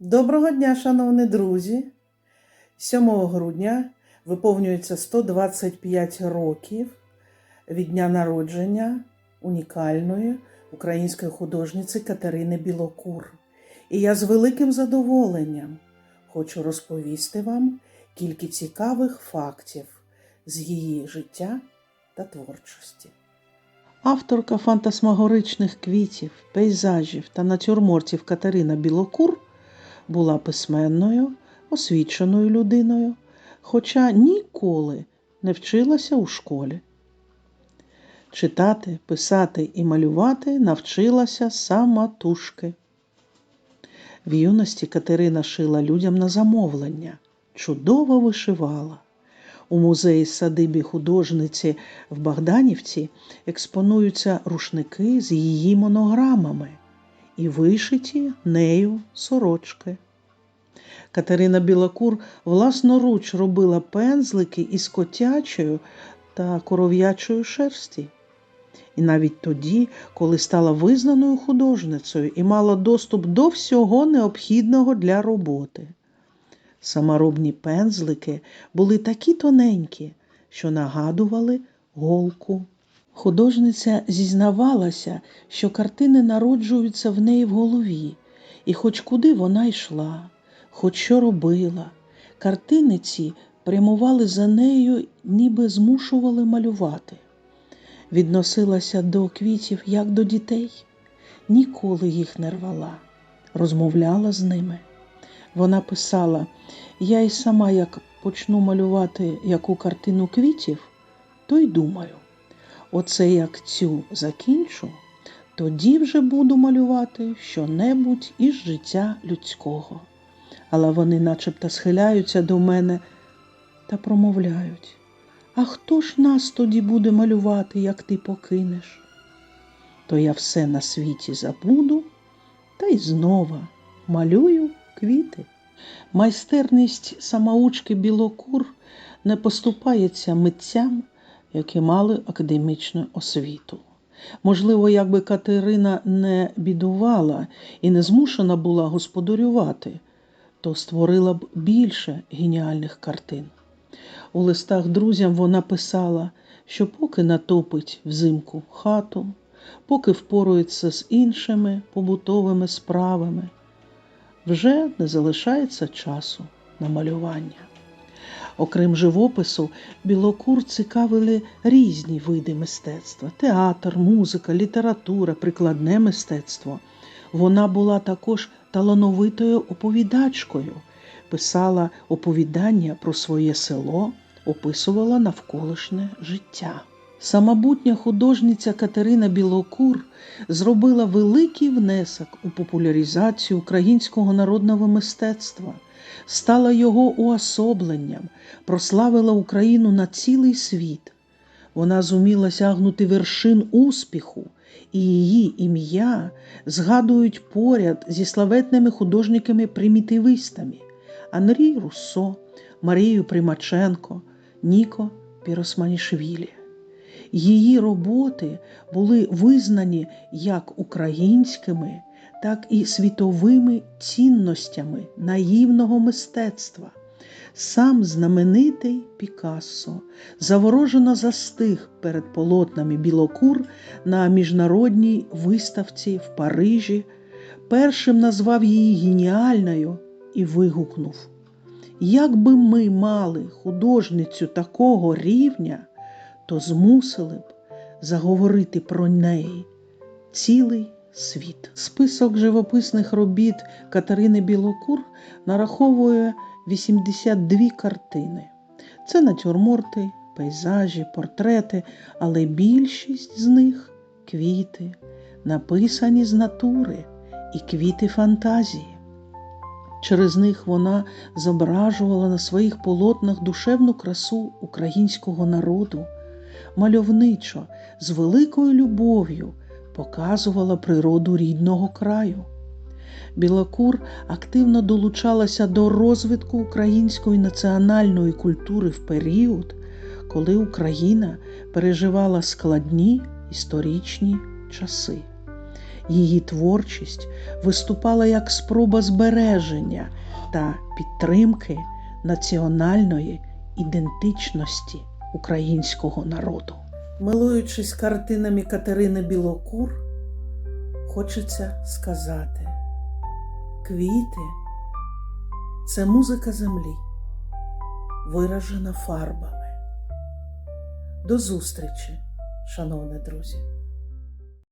Доброго дня, шановні друзі! 7 грудня виповнюється 125 років від дня народження унікальної української художниці Катерини Білокур. І я з великим задоволенням хочу розповісти вам кілька цікавих фактів з її життя та творчості. Авторка фантасмагоричних квітів, пейзажів та натюрмортів Катерина Білокур була письменною, освіченою людиною, хоча ніколи не вчилася у школі. Читати, писати і малювати навчилася самотужки. В юності Катерина шила людям на замовлення, чудово вишивала. У музеї садибі художниці в Богданівці експонуються рушники з її монограмами і вишиті нею сорочки. Катерина Білокур власноруч робила пензлики із котячою та коров'ячої шерсті. І навіть тоді, коли стала визнаною художницею і мала доступ до всього необхідного для роботи. Саморобні пензлики були такі тоненькі, що нагадували голку. Художниця зізнавалася, що картини народжуються в неї в голові, і хоч куди вона йшла, хоч що робила, картини ці прямували за нею, ніби змушували малювати. Відносилася до квітів як до дітей, ніколи їх не рвала, розмовляла з ними. Вона писала: я й сама, як почну малювати яку картину квітів, то й думаю. Оце як цю закінчу, тоді вже буду малювати що-небудь із життя людського. Але вони начебто схиляються до мене та промовляють. А хто ж нас тоді буде малювати, як ти покинеш? То я все на світі забуду та й знову малюю квіти. Майстерність самоучки білокур не поступається митцям, які мали академічну освіту. Можливо, якби Катерина не бідувала і не змушена була господарювати, то створила б більше геніальних картин. У листах друзям вона писала, що поки натопить взимку хату, поки впорується з іншими побутовими справами, вже не залишається часу на малювання. Окрім живопису, білокур цікавили різні види мистецтва: театр, музика, література, прикладне мистецтво. Вона була також талановитою оповідачкою, писала оповідання про своє село, описувала навколишнє життя. Самобутня художниця Катерина Білокур зробила великий внесок у популяризацію українського народного мистецтва, стала його уособленням, прославила Україну на цілий світ. Вона зуміла сягнути вершин успіху, і її ім'я згадують поряд зі славетними художниками-примітивистами Анрій Руссо, Марією Примаченко, Ніко Піросманішвілі. Її роботи були визнані як українськими, так і світовими цінностями наївного мистецтва. Сам знаменитий Пікассо заворожено застиг перед полотнами білокур на міжнародній виставці в Парижі, першим назвав її геніальною і вигукнув: Як би ми мали художницю такого рівня, то змусили б заговорити про неї цілий світ. Список живописних робіт Катерини Білокур нараховує 82 картини. Це натюрморти, пейзажі, портрети, але більшість з них квіти, написані з натури і квіти фантазії. Через них вона зображувала на своїх полотнах душевну красу українського народу, мальовничо, з великою любов'ю показувала природу рідного краю. Білокур активно долучалася до розвитку української національної культури в період, коли Україна переживала складні історичні часи. Її творчість виступала як спроба збереження та підтримки національної ідентичності українського народу. Милуючись картинами Катерини Білокур, хочеться сказати: квіти це музика землі, виражена фарбами. До зустрічі, шановні друзі!